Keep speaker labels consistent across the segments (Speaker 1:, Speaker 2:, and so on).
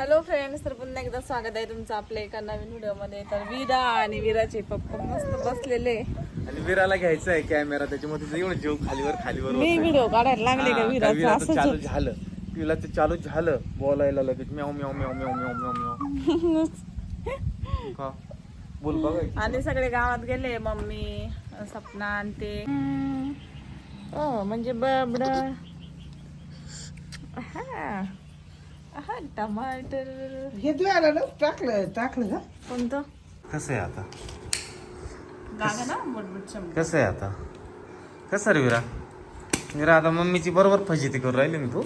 Speaker 1: Hello friends तर पुन्हा एकदा स्वागत आहे तुमचं आपल्या एका नवीन व्हिडिओमध्ये. तर विरा आणि विराचे पप्पा मस्त बसलेले.
Speaker 2: आणि विराला घ्यायचा आहे कॅमेरा त्याच्यामध्ये तिचं एवढं जेव खालीवर खालीवर
Speaker 1: मी
Speaker 2: होतंय.
Speaker 1: व्हिडिओ काढायला लागले का
Speaker 2: हा,
Speaker 1: विराचं
Speaker 2: विराचं
Speaker 1: असं
Speaker 2: चालू झालं. तिला ते चालू झालं. बोलायला लगेच म्याव म्याव म्याव म्याव म्याव म्याव म्याव का? बोल बघा की.
Speaker 1: आणि सगळे गावात गेले मम्मी सपना आणि ते अ, म्हणजे बबड. हा. हा, टमाटर.
Speaker 3: हे द्वारा ना टाकलं टाकलं का
Speaker 1: कोणतं?
Speaker 2: कसं आहे आता?
Speaker 1: लागा ना बुटबुट चमक
Speaker 2: कसं आहे आता? कसं रे विरा? विरा आता मम्मीची बरोबर फजिती करून राहिली ना तू.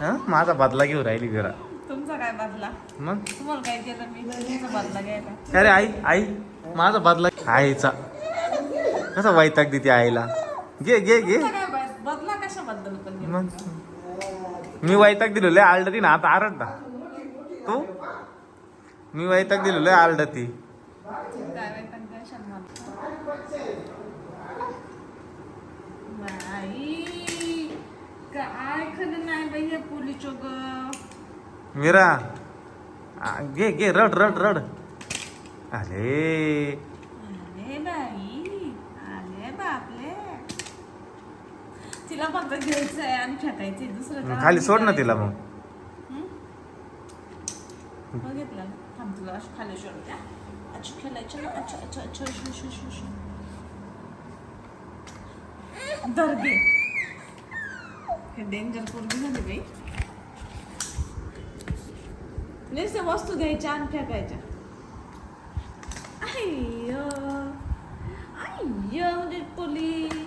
Speaker 2: हा? माझा बदला घेऊन राहिली विरा.
Speaker 1: तुमचा काय बदला?
Speaker 2: मग?
Speaker 1: तुम्हाला काय केलं मी? तुमचा बदला घ्यायला.
Speaker 2: अरे आई आई माझा बदला आईचा. कसा वैताग देते आईला? घे घे घे.
Speaker 1: तुमचा काय बद- बदला कशाबद्दल पण? घेऊ?
Speaker 2: मग? मी वैताग दिलो लय आलडती ना आता आरडता तू? मी वैताग दिलो लय आलडती.
Speaker 1: काय खरं नाही बाई हे पोलीचो ग.
Speaker 2: मीरा घे घे रड रड रड. अरे
Speaker 1: बाई अरे बापले तिला फक्त घ्यायचंय आणि फेकायचंय दुसरं काय
Speaker 2: खाली सोड ना तिला मग?
Speaker 1: बघितलं. थांब तुला असं खाली सोडत्या अच्छा खेळायचं ना? अच्छा अच्छा अच्छा अच्छा अच्छा अच्छा अच्छा. दर्गे. हे डेंजर पोरगी झाली बाई. नुसत्या वस्तू घ्यायच्या आणि फेकायच्या. अय्यो अय्यो पोली हे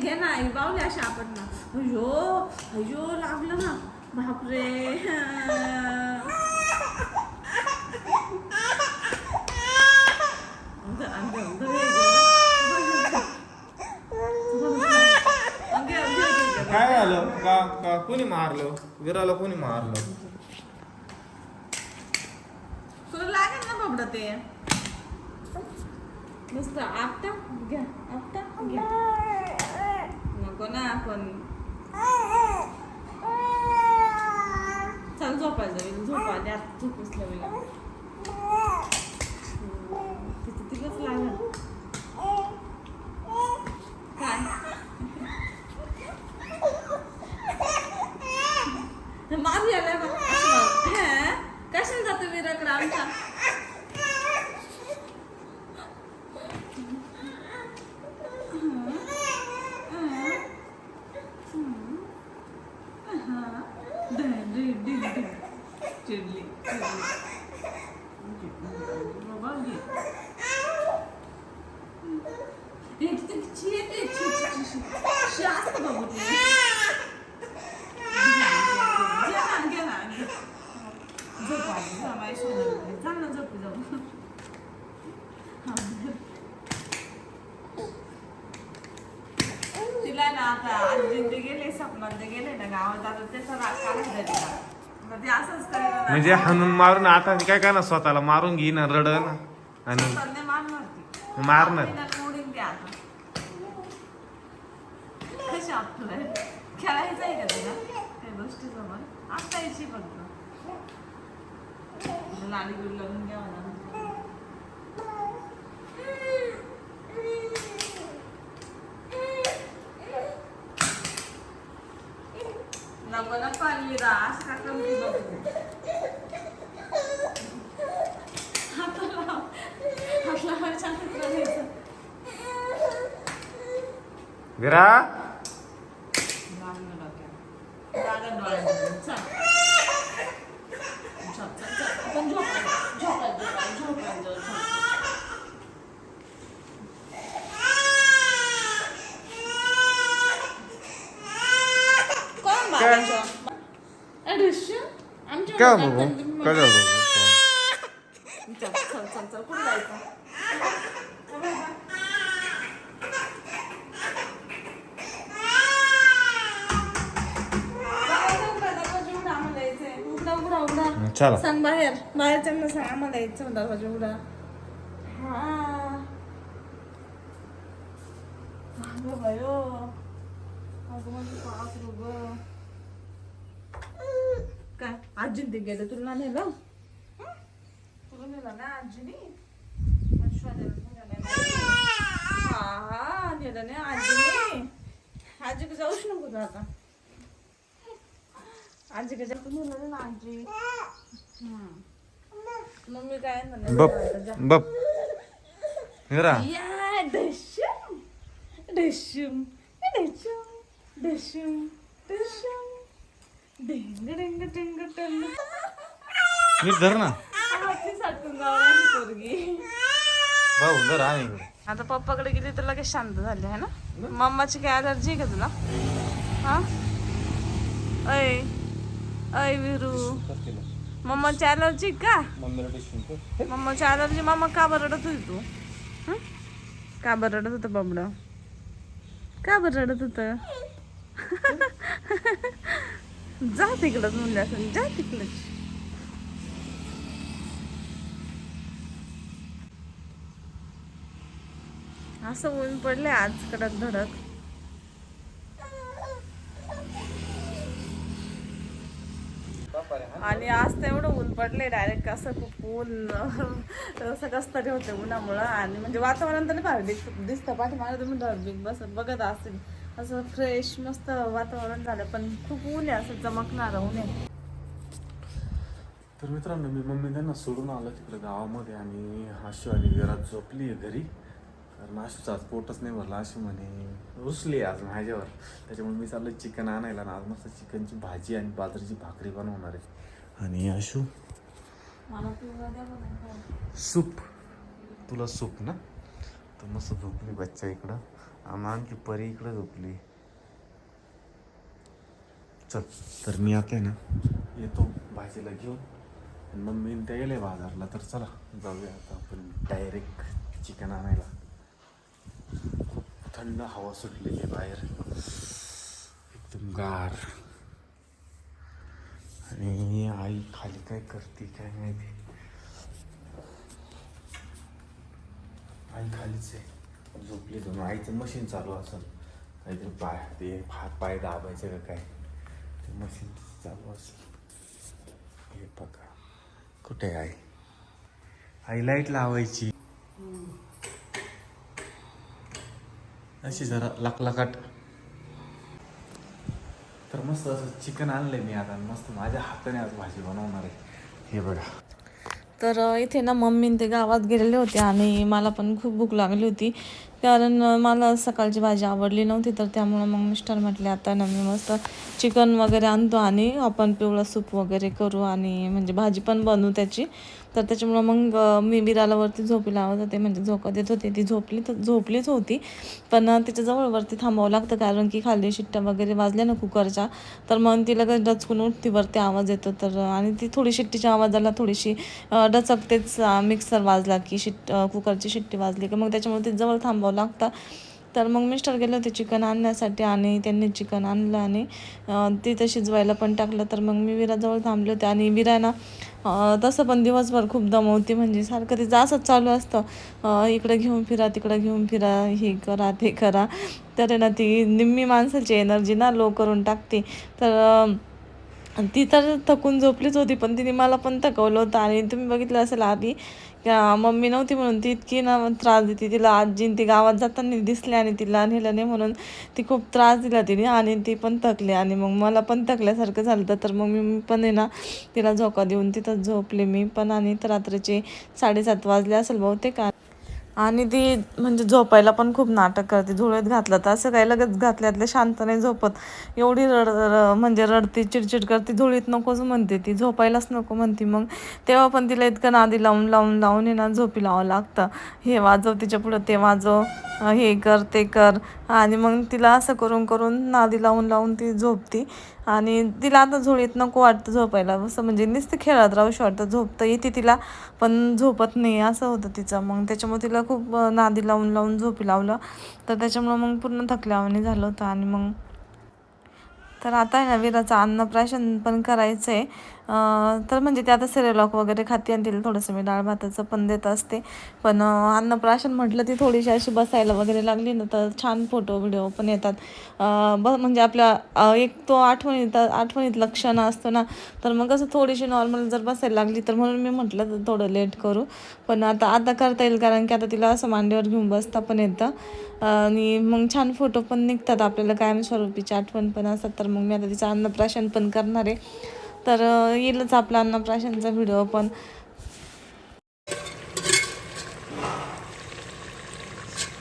Speaker 1: घे ना हे बावले अशा आपण. ना अयो अयो लागलं ना. बापरे.
Speaker 2: काय झालं? का का कोणी मारलं? विराला कोणी मारलं?
Speaker 1: तुला लागेल ना बाबडा ते? नुसतं आपटा घ्या आपटा घ्या. नको ना आपण चल झोपायचं झोप आली आता झोप असल्या तिथं तिथंच लागल काय मारू यायला बघ. असं बघ. हे? कशाला जातो विराकडे आमच्या चिडली बाबा घे हे किती ची येते ची ची ची ची शी असतं बाबू ते घे ना घे ना घे झोप आली जा माझ्या सोनाली चाल ना झोपी जाऊ तिला ना आता आजी ते गेले सपनात गेले ना गावात आता त्याचा राग काढायचा तिला. असंच करायला
Speaker 2: म्हणजे हाणून मारून आता काय करणार स्वतःला? मारून घेईन रड ना आणि
Speaker 1: मारणार ती.
Speaker 2: मारणार.
Speaker 1: आपल्याला मोडीन ते आता. कशी आपलं? खेळायचं आहे का तुला? त्या गोष्टी समोर आता यायची फक्त गुड घ्यावं नको ना पालवीरा असं का कमी हाताला हातला घालायचं.
Speaker 2: विरा?
Speaker 1: लागलं डोक्याला. लागलं डोळ्याला. चल. चल, चल, चल. आपण झोपायला, झोपायला, झोपायला, झोपायला जाऊ, चल. कोण बाबांचं? अरे श, आमच्या
Speaker 2: काय
Speaker 1: घरात
Speaker 2: बघू
Speaker 1: पण-
Speaker 2: काय बघू
Speaker 1: चल, चल, चल, चल. कुठं जायचं? बाहेर जाऊ का? दरवाजा उघडा, आम्हाला यायचंय. उघडा, उघडा, उघडा.
Speaker 2: चला
Speaker 1: सांग बाहेर बाहेरच्यांना सांग आम्हाला यायचं दरवाजा उघडा हा अगं बायो अगं माझं पाच रुग आजीन ते गेले तुला नेलं? हं? तुला नेलं ना आजीनी. हा नेलं नाही आजीने आजीकडे जाऊच नको तू आता. आजीकडे जा. तू नेलं ना आजी. मम्मी काय म्हणलं
Speaker 2: बप
Speaker 1: या डशम डशम डशम डशम
Speaker 2: मी धर ना. भाऊ धर आणि इकडे.
Speaker 1: आता पप्पाकडे गेली तर लगेच शांत झाली आहे ना? मम्माची काय अलर्जी आहे का तुला? हा? अय अय विरू. मम्माची अलर्जी का? मम्माची अलर्जी मम्मा का बरं रडत होती तू? हं? का बरं रडत होतं बबड का बरं रडत होतं? जा तिकडंच म्हणजे असं जा तिकडंच असं ऊन पडले आज कडक धडक. आणि आज तर एवढं ऊन पडले डायरेक्ट असं खूप ऊन असं कसं तरी होते उन्हामुळं. आणि म्हणजे वातावरण तरी भारी दिसतं. पाठी पाठीमागे तुम्ही बिग बस बघत असेल असं फ्रेश मस्त वातावरण झालं. पण खूप ऊन आहे असं चमकणार ऊन आहे.
Speaker 2: तर मित्रांनो मी मम्मी त्यांना सोडून आलो तिकडे गावामध्ये आणि आशू आणि घरात झोपली आहे घरी. कारण आशूचं आज पोटच नाही भरला. आशू म्हणे रुसली आज माझ्यावर. त्याच्यामुळे मी चाललो चिकन आणायला ना आज मस्त चिकनची भाजी आणि बाजरीची भाकरी बनवणार आहे. आणि आशू. सूप. तुला सूप ना? तर मस्त झोपली बच्चा इकडं. आणि आमची परी इकडं झोपली. चल तर मी आता आहे ना येतो भाजीला घेऊन. मम्मी त्या गेले बाजारला तर चला जाऊया आता आपण डायरेक्ट चिकन आणायला. खूप थंड हवा सुटलेली आहे बाहेर. एकदम गार. आणि आई खाली काय करते काय माहिती? आई खालीच आहे. झोपली दोन आईचं मशीन चालू असेल. काहीतरी पाय ते हात पाय दाबायचं का काय? ते मशीन चालू असेल. हे बघा. कुठे आहे आई? आई लाइट लावायची. अशी जरा लकलकाट. तर मस्त असं चिकन आणलंय मी आता. मस्त माझ्या हाताने आज भाजी बनवणार आहे. हे बघा.
Speaker 1: तर इथे ना मम्मी ते गावात गेलेले होते आणि मला पण खूप भूक लागली होती. कारण मला सकाळची भाजी आवडली नव्हती तर त्यामुळं मग मिस्टर म्हटले आता ना मी मस्त चिकन वगैरे आणतो आणि आपण पिवळा सूप वगैरे करू आणि म्हणजे भाजी पण बनवू त्याची. तर त्याच्यामुळं मग मी बिराला वरती झोपी लावत होते. म्हणजे झोका देत होते. ती झोपली तर झोपलीच होती. पण अ, तिच्या वरती थांबावं लागतं. कारण की खाली शिट्ट्या वगैरे वाजल्या ना कुकरच्या. तर मग ती लगेच डचकून उठती. वरती आवाज येतो. तर आणि ती थोडी शिट्टीच्या आवाजाला थोडीशी डचकतेच मिक्सर वाजला की शिट्ट कुकरची शिट्टी वाजली की मग त्याच्यामुळे ते जवळ थांबावं लागतं. तर मग मिस्टर गेले होते चिकन आणण्यासाठी आणि त्यांनी चिकन आणलं आणि ते तिथं शिजवायला पण टाकलं. तर मग मी विराजवळ थांबले होते आणि विरा ना तसं पण दिवसभर खूप दमवते. म्हणजे सारखं तिचं असंच चालू असतं. इकडं घेऊन फिरा तिकडं घेऊन फिरा हे करा ते करा. तर ना ती निम्मी माणसाची एनर्जी ना लो करून टाकते. तर ती तर थकून झोपलीच होती पण तिने मला पण थकवलं होतं. आणि तुम्ही बघितलं असेल आधी का मम्मी नव्हती म्हणून ती इतकी ना त्रास देते. तिला आजीन ती गावात जाताना दिसली आणि तिला नेलं नाही म्हणून ती खूप त्रास दिला तिने आणि ती पण थकली. आणि मग मला पण थकल्यासारखं झालं होतं. तर मग मी पण आहे ना तिला झोका देऊन तिथं झोपले मी पण. आणि तर रात्रीचे साडेसात वाजले असेल बहुतेक. आणि ती म्हणजे झोपायला पण खूप नाटक करते. झोळीत घातलं तर असं काही लगेच घातल्यातले शांत नाही झोपत. एवढी रड र- म्हणजे रडती चिडचिड करते. झोळीत नकोच म्हणते ती. झोपायलाच नको म्हणते मग. तेव्हा पण तिला इतकं नादी लावून लावून लावून आहे ना झोपी लावावं लागतं. हे वाजव तिच्या पुढं ते वाजव. हे कर ते कर. आणि मग तिला असं करून करून नादी लावून लावून ती झोपती. आणि तिला आता झोळीत नको वाटतं झोपायला. असं म्हणजे नुसतं खेळत राहूशी वाटतं झोपतं येते तिला पण झोपत नाही. असं होतं तिचं. मग त्याच्यामुळे तिला खूप नादी लावून लावून झोपी लावलं. तर त्याच्यामुळं मग पूर्ण थकल्यावानी झालं होतं. आणि मग तर आता आहे ना विराचं अन्नप्राशन पण करायचं आहे तर म्हणजे ते आता सेरेलॉक वगैरे खाते आणि तिला थोडंसं मी डाळ भाताचं पण देत असते. पण अन्नप्राशन म्हटलं ती थोडीशी अशी बसायला वगैरे लागली ना तर छान फोटो व्हिडिओ पण येतात. ब म्हणजे आपल्या एक तो आठवणीत आठवणीत लक्षण असतो ना तर मग कसं थोडीशी नॉर्मल जर बसायला लागली तर म्हणून मी म्हटलं तर थोडं लेट करू. पण आता आता करता येईल कारण की आता तिला असं मांडीवर घेऊन बसता पण येतं. आणि मग छान फोटो पण निघतात आपल्याला कायमस्वरूपीची आठवण पण असतात तर मग मी आता तिचं अन्नप्राशन पण करणार आहे. तर येईलच आपला अन्नप्राशनचा व्हिडिओ पण.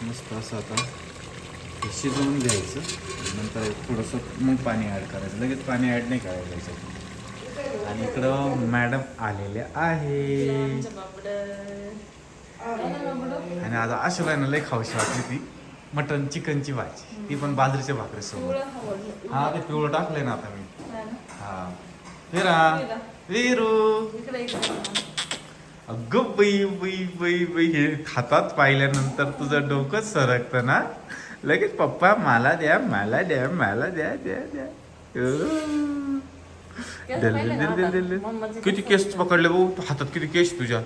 Speaker 2: मस्त असं आता. हे शिजवून घ्यायचं. नंतर थोडंसं मग पाणी ॲड करायचं. लगेच पाणी ॲड नाही करायचं याच्यात. आणि इकडं मॅडम आलेल्या आहे आणि आता अशोला ना लय खाऊशी वाटली ती. मटन चिकनची भाजी. ती पण बाजरीच्या भाकरीसोबत. हा ते पिवळं टाकलंय ना आता मी. हा. विरा विरू अगं बाई बाई बाई बाई हे हातात पाहिल्यानंतर तुझं डोकंच सरकतं ना लगेच पप्पा मला द्या मला द्या मला द्या द्या द्या. किती केस पकडले भाऊ हातात किती केस तुझ्या?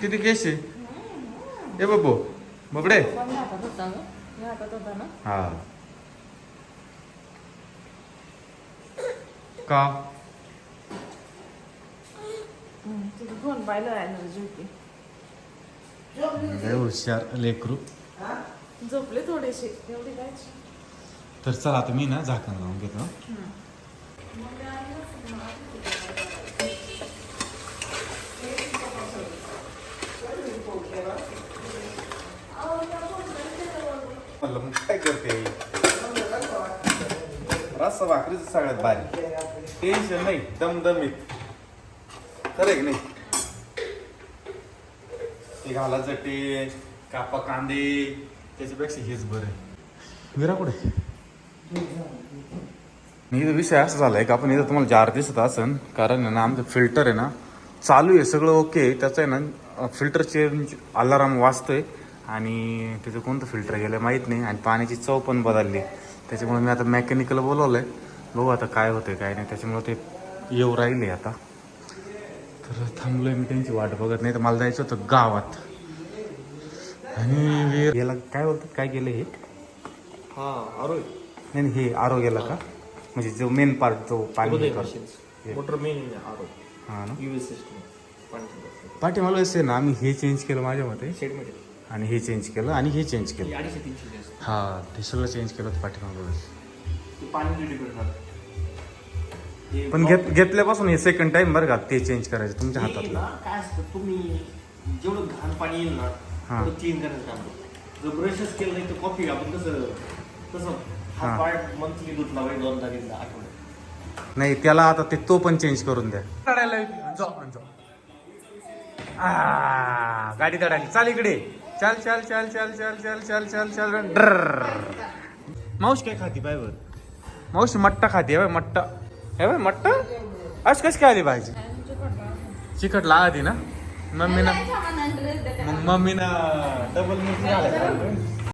Speaker 2: किती केस आहे ए बाबू बबडे हा का
Speaker 1: फोन पाहिलं
Speaker 2: लय हुशार लेकरू
Speaker 1: झोपले थोडेसे एवढी काय
Speaker 2: तर चला आता मी ना झाकण लावून घेतो म्हणलं मग काय करते रस्सा भाकरीच सगळ्यात भारी. टेन्शन नाही दमदमीत. खरं आहे की नाही? ते घाला चटे कापा कांदे त्याच्यापेक्षा हेच बरं आहे. विरा कुठे? मी इथं विषय असा झालाय का आपण इथं तुम्हाला जार दिसत असन कारण आहे ना आमचं फिल्टर आहे ना चालू आहे सगळं ओके त्याचं आहे ना फिल्टर चेंज अलाराम वाजतोय. आणि त्याचं कोणतं फिल्टर गेलं माहीत नाही आणि पाण्याची चव पण बदलली. त्याच्यामुळे मी आता मेकॅनिकल बोलवलंय. बघू आता काय होतंय काय नाही. त्याच्यामुळे ते येऊ राहिले आता. तर थांबलोय मी त्यांची वाट बघत नाही तर मला जायचं होतं गावात. आणि वीर- याला काय बोलतात? काय केलं हे?
Speaker 4: हा आरोय
Speaker 2: नाही हे आरोग्याला का? म्हणजे जो मेन पार्ट जो पाणी हे.
Speaker 4: मोटर मेन
Speaker 2: हा ना?
Speaker 4: पाणी
Speaker 2: पाठीमाला असे ना आम्ही हे चेंज केलं माझ्या मते.
Speaker 4: शेडमध्ये
Speaker 2: आणि हे चेंज केलं आणि हे चेंज केलं.
Speaker 4: अडीचशे तीनशे
Speaker 2: हा ते सगळं चेंज केलं होतं पाठीमागं
Speaker 4: ते पाणी हे
Speaker 2: घेत घेतल्यापासून हे सेकंड टाइम बरं का ते चेंज करायचं तुमच्या
Speaker 4: हे
Speaker 2: हातातलं
Speaker 4: काय असतं तुम्ही जेवढं घाण पाणी येईल ना
Speaker 2: हा.
Speaker 4: तेवढं क्लीन करायचं काम करतो. जर ब्रशच केलं नाही तर कॉफी आपण कसं तसं
Speaker 2: हा.
Speaker 4: हा. पार्ट मंथली घेतला आठवड्यात
Speaker 2: नाही त्याला आता ते तो पण चेंज करून द्या. आ, गाडी तडाली चाल इकडे. चल चल चल चल चल चल चल चल चल ड्रर मावशी काय खाती बाय बर मावशी मट्टा खाती आहे मट्टा हे बाय मट्टा आज कशी काय आली भाजी चिकट लागती ना मम्मीना मग मम्मीना डबल मिक्स झालं